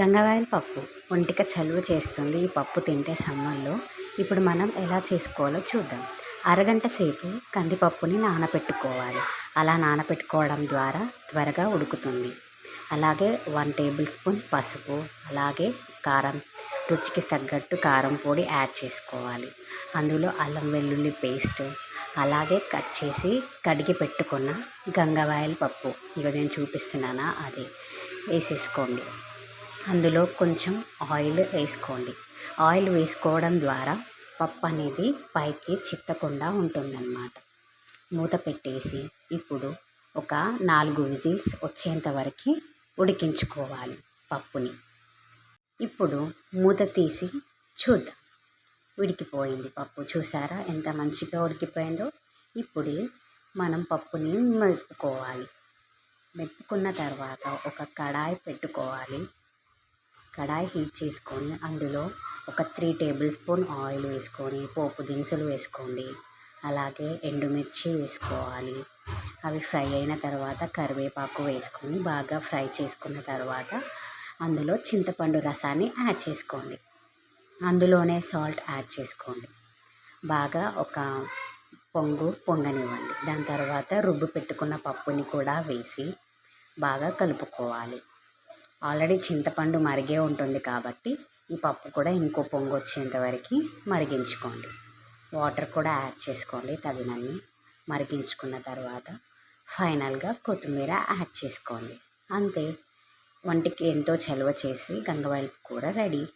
గంగవాయల పప్పు ఒంటికి చలువ చేస్తుంది ఈ పప్పు తింటే సమ్మర్లో. ఇప్పుడు మనం ఎలా చేసుకోవాలో చూద్దాం. అరగంట సేపు కందిపప్పుని నానబెట్టుకోవాలి అలా నానబెట్టుకోవడం ద్వారా త్వరగా ఉడుకుతుంది. అలాగే వన్ టేబుల్ స్పూన్ పసుపు అలాగే కారం రుచికి తగ్గట్టు కారం పొడి యాడ్ చేసుకోవాలి. అందులో అల్లం వెల్లుల్లి పేస్ట్ అలాగే కట్ చేసి కడిగి పెట్టుకున్న గంగవాయల పప్పు. ఇక నేను చూపిస్తున్నానా? అది. వేసేసుకోండి. అందులో కొంచెం ఆయిల్ వేసుకోండి. ఆయిల్ వేసుకోవడం ద్వారా పప్పు అనేది పైకి చిత్తకుండా ఉంటుందన్నమాట. మూత పెట్టేసి ఇప్పుడు ఒక నాలుగు విజిల్స్ వచ్చేంత వరకు ఉడికించుకోవాలి పప్పుని. ఇప్పుడు మూత తీసి చూద్దాం. ఉడికిపోయింది పప్పు. చూసారా ఎంత మంచిగా ఉడికిపోయిందో? ఇప్పుడు మనం పప్పుని మెప్పుకోవాలి మెప్పుకున్న తర్వాత ఒక కడాయి పెట్టుకోవాలి. కడాయి హీట్ చేసుకొని అందులో ఒక త్రీ టేబుల్ స్పూన్ ఆయిల్ వేసుకొని పోపు దినుసులు వేసుకోండి. అలాగే ఎండుమిర్చి వేసుకోవాలి. అవి ఫ్రై అయిన తర్వాత కరివేపాకు వేసుకొని బాగా ఫ్రై చేసుకున్న తర్వాత అందులో చింతపండు రసాన్ని యాడ్ చేసుకోండి. అందులోనే సాల్ట్ యాడ్ చేసుకోండి. బాగా ఒక పొంగు పొంగనివ్వండి. దాని తర్వాత రుబ్బు పెట్టుకున్న పప్పుని కూడా వేసి బాగా కలుపుకోవాలి. ఆల్రెడీ చింతపండు మరిగే ఉంటుంది కాబట్టి ఈ పప్పు కూడా ఇంకో పొంగు వచ్చేంతవరకు మరిగించుకోండి. వాటర్ కూడా యాడ్ చేసుకోండి తగినన్ని. మరిగించుకున్న తర్వాత ఫైనల్గా కొత్తిమీర యాడ్ చేసుకోండి. అంతే. వంటికి ఎంతో చలువ చేసి గంగవాయల కూర రెడీ.